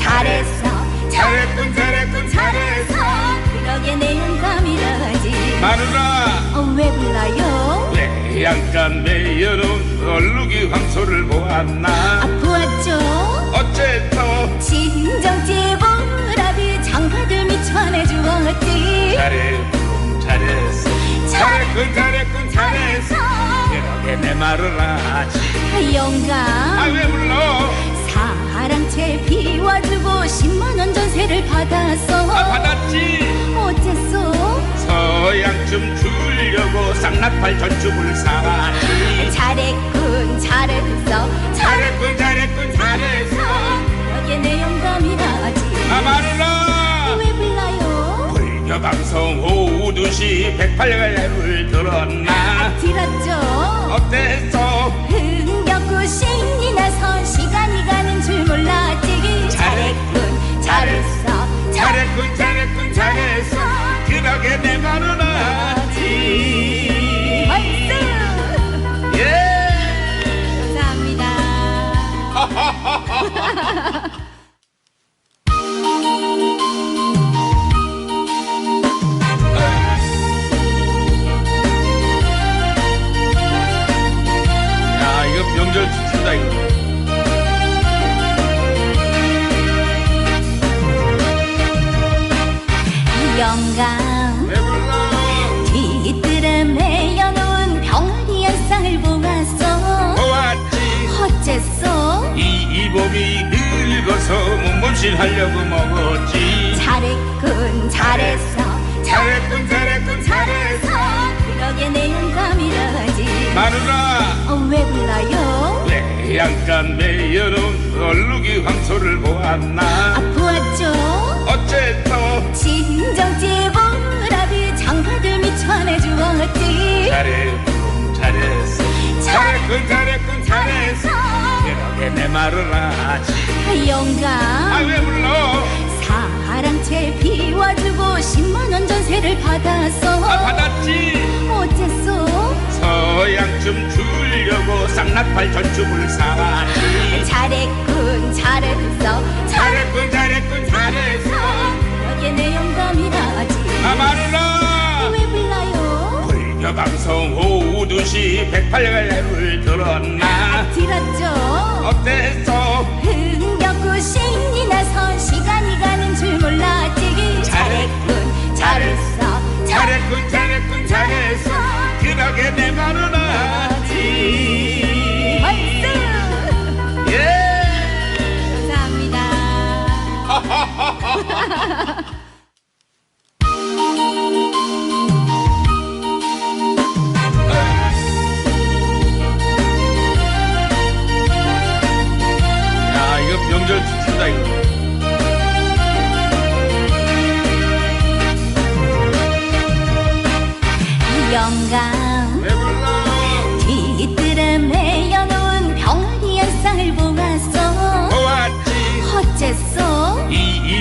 잘했어. 잘했군 잘했군 잘했어. 그러게 내 영감이라지. 마누라. 어, 왜 불러요? 왜 양간 매여놓은 얼룩이 황소를 보았나? 아 보았죠? 어째 또 친정집오라비 장파들 미쳐내 주었지. 잘했군 잘했어. 잘했군 잘했군 잘했어. 그러게 내 말을 하지. 영감. 아 왜 불러 채 비워주고 10만원 전세를 받았어. 아 받았지. 어째서? 서양쯤 주려고 쌍낙팔 전축을 사왔지. 잘했군 잘했어. 잘했군 잘했군 잘했어. 여기 내 영감이라지. 아 마누라. 왜 불러요? 불교 방송 오후 2시 108회를 들었나? 들었죠? 어땠어 잘했군 잘했군 잘했어 그러게 내 말은 하지 몸보신하려고 먹었지. 잘했군 잘했어. 잘했군 잘했군. 잘했어. 그러게 내 영감이라지. 마누라. 어, 왜 불러요? 왜 양간 매여놓은 얼룩이 황소를 보았나? 아 보았죠? 어째 또 친정집오라비 장파들 미쳐내 주었지. 잘했군 잘했어. 잘했군 잘했군 잘했어. 그러게 내 말을 하지. 영감 받았어 아 받았지. 어째서? 서양쯤 주려고 쌍낙팔 전축을 사왔지. 잘했군 잘했어. 잘했군 잘했군 잘했어. 여기 내 영감이라지. 아 마누라. 왜 불러요? 불교방송 오후 2시 108회를 들었나? 들었죠? 어땠어? 흥 그러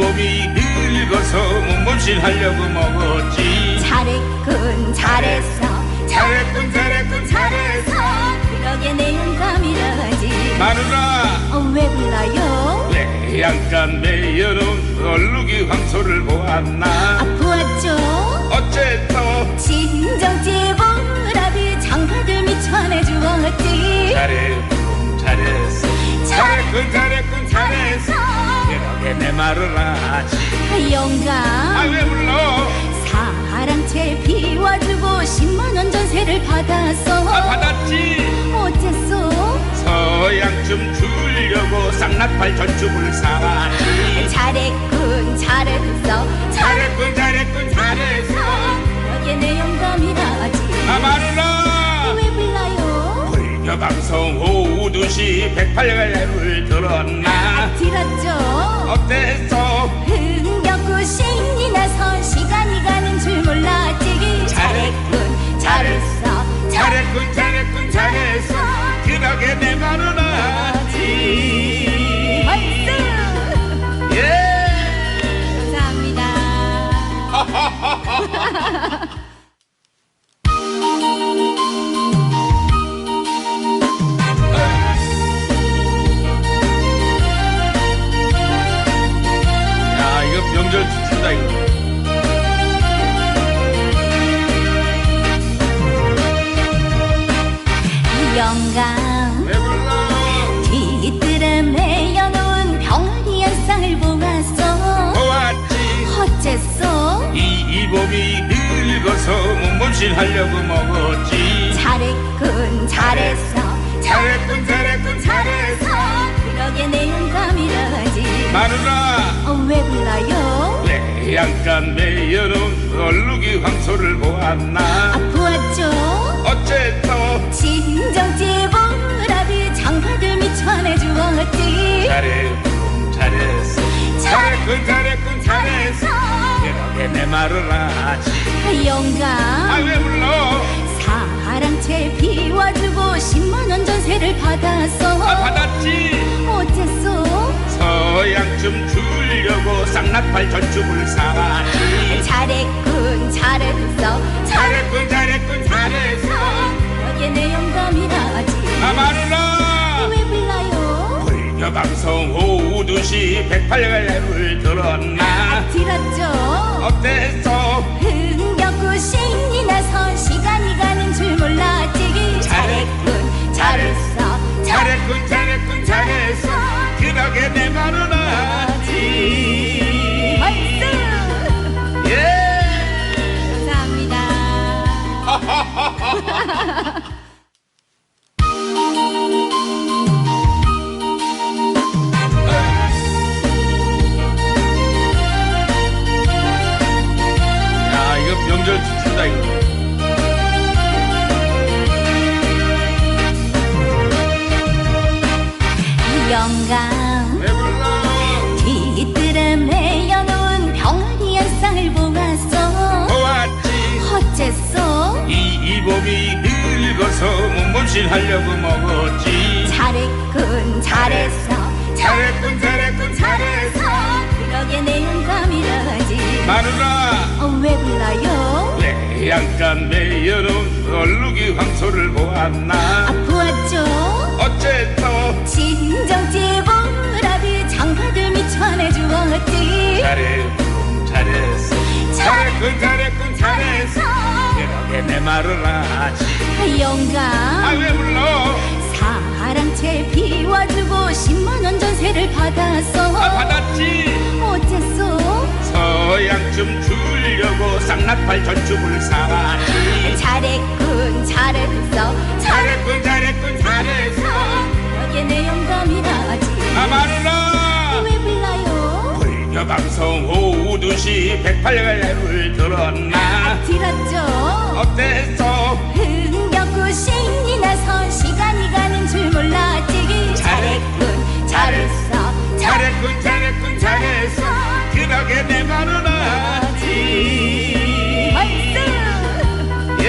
이 이복이 늙어서 몸보신 하려고 먹었지. 잘했군 잘했어. 잘했군 잘했군. 잘했어 그러게 내 영감이라지. 마누라. 어, 왜 불러요? 왜 양간 매여놓은 얼룩이 황소를 보았나? 아 보았죠? 어째 또 친정집오라비 장파들 미쳐내 주었지. 잘했군 그러게 내 말을 하지? 영감. 아왜 불러? 사랑채 비워주고 10만원 전세를 받았어 아 받았지. 어째서? 서양쯤 주려고 쌍낙팔 전축을 사왔지. 잘했군 잘했어. 잘했군 잘했군 잘했어. 여기 내 영감이라지. 아 마누라 왜 불러요? 불교방송 오후 2시 108회를 들었나? 들었죠? 몸보신하려고 먹었지. 잘했군 잘했어. 잘했군 잘했군 잘했어. 그러게 내 영감이라지. 마누라. 어, 왜 불러요? 왜 양간 매여놓은 얼룩이 황소를 보았나? 아 보았죠. 어째 또 친정집오라비 장가들 미천해 주었지. 잘했군 잘했어. 잘했군 잘했군 잘했어. 그러게 내 말을 하지 영감 아왜 불러? 사랑채 비워주고 10만원 전세를 받았어. 아 받았지. 어째서? 서양쯤 주려고 쌍낙팔 전춤을 사지. 잘했군 잘했어. 잘했군 잘했군 잘했어. 여기에 내 영감이라지. 아 마누라. 왜 불러요? 불교방송 오후 2시 108갈래를 들었나? 들었죠? 어땠어 흥겹고 신이 나서 시간이 가는 줄 몰랐지. 잘했군 잘했어. 잘했군 잘했군 잘했어. 그러게 내 말은 하 명절 춤춘다 이거 영감 뒤뜰에 매여놓은 병아리 한 쌍을 보았어. 보았지. 어째서? 이 이복이 늙어서 몸보신하려고 먹었지. 잘했군 잘했어. 잘했군 잘했군 잘했어. 그러게 내 영감이라지. 마누라. 어, 왜? 왜 양간 매여놓은 얼룩이 황소를 보았나? 아 보았죠? 어째 또 친정집오라비 장가들 미천해 주었지. 잘했군 잘했어 잘했군 잘했군 잘했어 그러게 내 말을 하지. 영감. 아왜 불러? 사랑채 비워주고 10만원 전세를 받았어 아 받았지. 어째서 서양쯤 주려고 쌍낙팔 전춤을 사지 잘했군 잘했어. 잘했군 잘했군 잘했어. 여기에 내 영감이라지. 아 마누라. 왜 불러요? 불교방송 오후 2시 108갈래를 들었나? 들었죠? 어땠어? 흥겹고 신이 나서 시간이 가는 줄 몰랐지. 잘했군 잘했어. 잘했군 잘했군 잘했어 그러게 내 말은 하지 박수 예.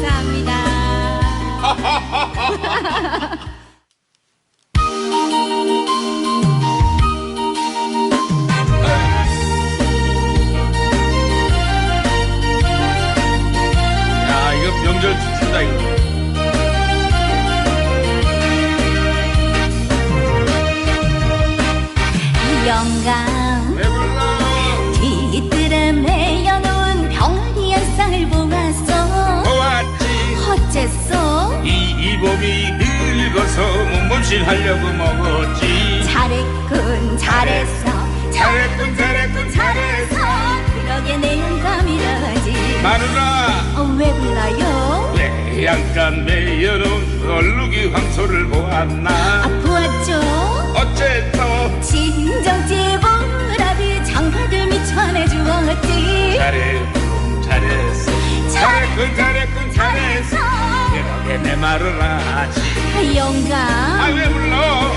감사합니다 잘했어. 잘했군 잘했군 잘했어. 그러게 내 영감이라지. 마누라. 어, 왜 불러요? 왜 양간 매여놓은 얼룩이 황소를 보았나? 아 보았죠? 어째 또 친정집오라비 장가들 미천해 주었지. 잘했군 잘했어. 잘했군 잘했군 잘했어. 그러게 내 말을 하지. 영감. 아왜 불러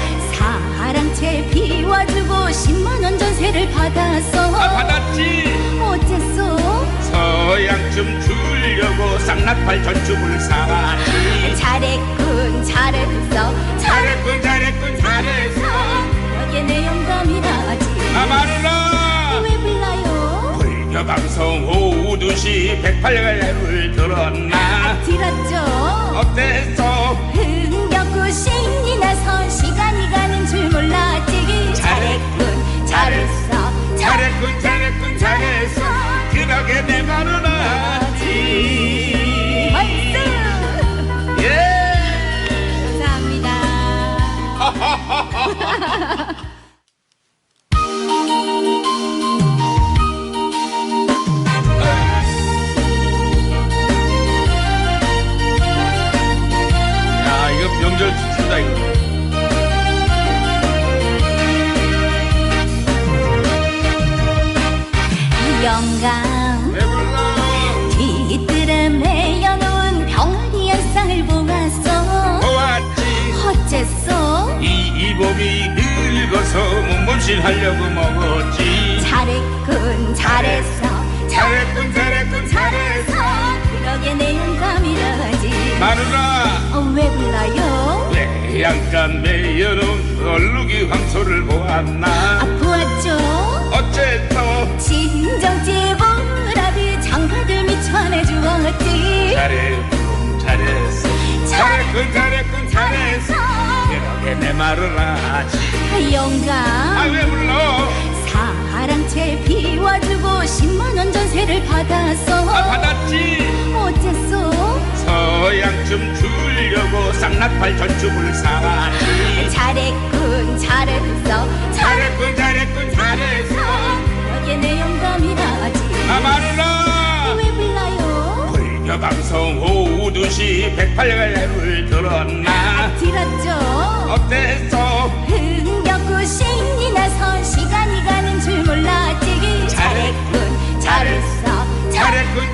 사랑채 비워주고 10만원 전세를 받았어. 아 받았지. 어째서? 서양쯤 주려고 쌍낙팔 전춤을 사지. 잘했군 잘했어. 잘했군 잘했군 잘했어. 여기에 내 영감이라지. 아 마누라. 왜 불러요? 불교 방송 오후 2시 108갈래를 들었나? 들었죠? 어땠어? 흥겹고 신이 나서 줄 몰랐지 잘했군 잘했어. 잘했군 잘했군 잘했어. 그러게 내 말은 아지 어째서 이 이봄이 늙어서 몸몸실하려고 먹었지. 잘했군 잘했어. 잘했군 잘했군. 잘했어. 그러게 내 영감이라지. 마누라. 어, 왜 불러요? 외양간 매여놓은 얼룩이 황소를 보았나? 아 보았죠? 어째서? 친정집오라비 장가들 미쳐내 주었지. 잘했군 잘했어. 잘했군 잘했군 잘했어 그러게 내 말을 하지. 영감. 아 왜 불러? 사랑채 비워주고 10만원 전세를 받았어. 아 받았지. 어째서? 서양쯤 주려고 쌍낙팔 전춤을 사왔지 잘했군 잘했어. 잘했군 잘했군 잘했어. 여기에 내 영감이라지. 아 마누라 왜 불러요? 불교방송 오후 2시 108갈래를 들었나 들었죠? 어땠어 흥겹고 신이 나서 시간이 가는 줄 몰랐지 잘했군 잘했어 잘했군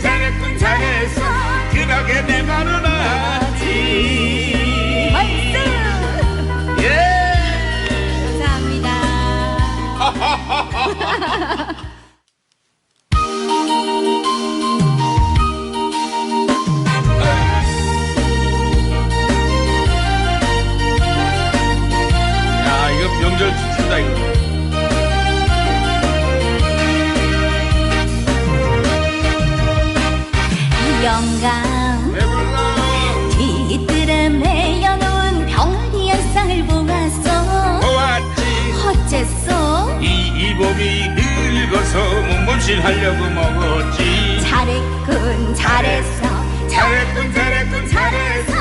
이 이봄이 늙어서 몸몸실하려고 먹었지. 잘했군 잘했어. 잘했군 잘했군. 잘했어.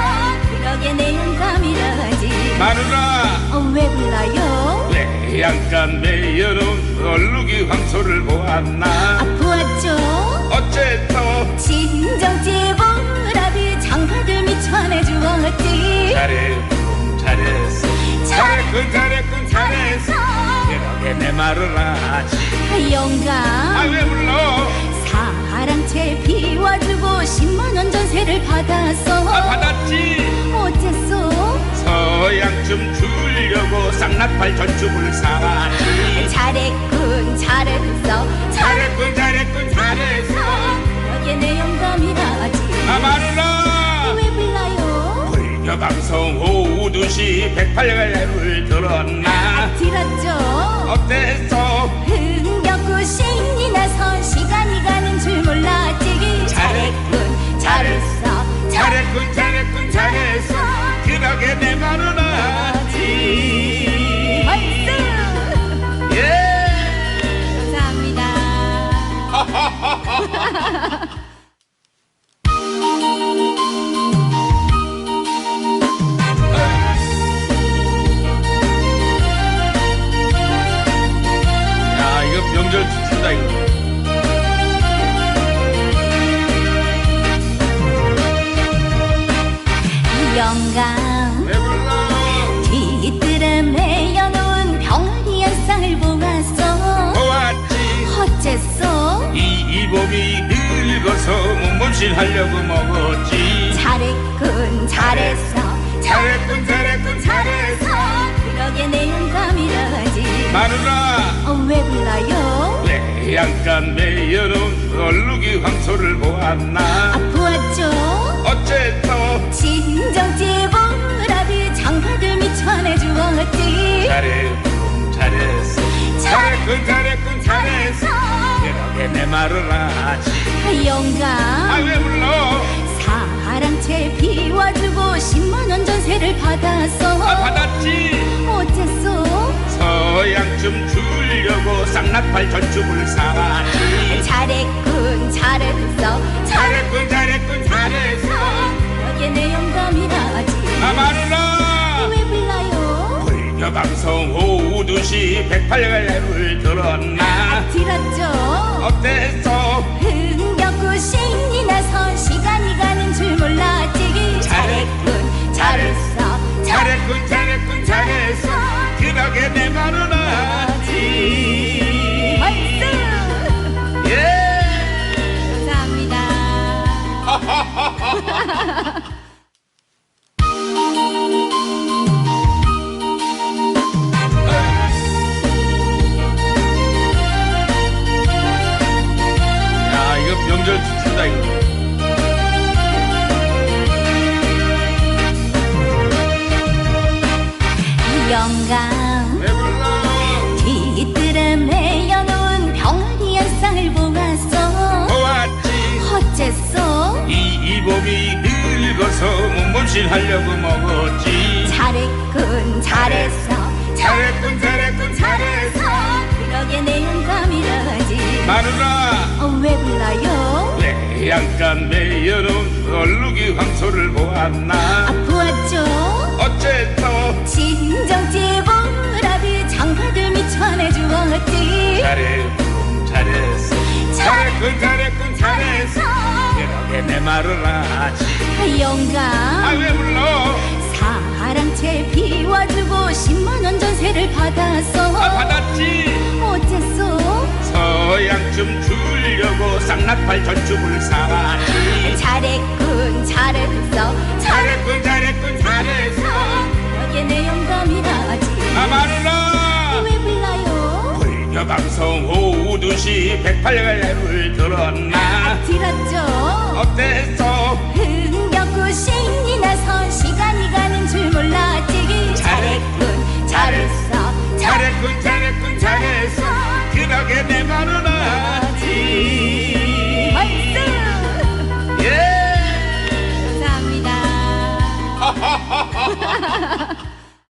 그러게 내 영감이라지. 마누라. 어, 왜 불러요? 외양간 매여놓은 얼룩이 황소를 보았나? 아 보았죠? 어째서? 친정집오라비 장가들 미쳐내 주었지. 잘했군 잘했어. 잘했군 잘했어 내 말을 하지. 아 영감. 왜 불러? 사랑채 비워주고 10만원 전세를 받았어 아 받았지. 어째서? 서양쯤 주려고 쌍낙팔 전춤을 사왔지. 잘했군 잘했어. 잘했군 잘했군 잘했어. 여기에 내 영감이라지. 아 마누라 왜 불러요? 불교방송 오후 2시 108갈래를 들었나 들었죠? 어땠어 흥겹고 신이 나서 시간이 가는 줄 몰랐지 잘했군 잘했어 잘했군 잘했군 잘했어 그러게 내 말은 늙어서 몸몸실하려고 먹었지. 잘했군 잘했어. 잘했군 잘했군 잘했어. 그러게 내 영감이라지. 마누라. 어, 왜 불러요? 외양간 매여놓은 얼룩이 황소를 보았나? 아 그러게 내 말을 하지? 아 영감. 왜 불러? 사랑채 비워주고 10만원 전세를 받았어. 아 받았지. 어째서? 서양쯤 주려고 쌍낙팔 전춤을 사왔지. 잘했군 잘했어. 잘했군 잘했군 잘했어. 여기에 내 영감이라지. 아 마누라 불교 방송 오후 2시 108갈래를 들었나? 들었죠? 어땠어? 흥겹고 신이 나서 시간이 가는 줄 몰랐지. 잘했군 잘했어. 잘했군 잘했군 잘했어. 그러게 내 말은 하 명절 지친다 이거 영감 왜 불러? 뒤뜰에 매여놓은 병아리 한 쌍을 보았어. 보았지. 어째서? 이 이봄이 늙어서 몸보신하려고 먹었지. 잘했군 잘했어. 잘했군 잘했군 잘했어. 그러게 내 영감이라지. 마누라. 어, 왜 불러요? 외양간 매여놓은 얼룩이 황소를 보았나? 아 보았죠? 어째서 친정집오라비 장가들 미쳐 내 주었지. 잘했군 잘했어. 잘했군 잘했군 잘했어. 그러게 내 말을 하지. 영감. 아왜 불러? 사랑채 비워주고 10만원 전세를 받았어. 아 받았지. 어째서? 서양쯤 주려고 쌍낙팔 전축을 사왔지 잘했군 잘했어. 잘했군 잘했군 잘했어. 여기에 내 영감이라지. 아 마누라. 왜 불러요? 불교 방송 오후 2시 108갈래를 들었나? 들었죠? 어땠어? 흥 잘했군 잘했군 잘했어. 그러게 내 말은 아지 예. 감사합니다.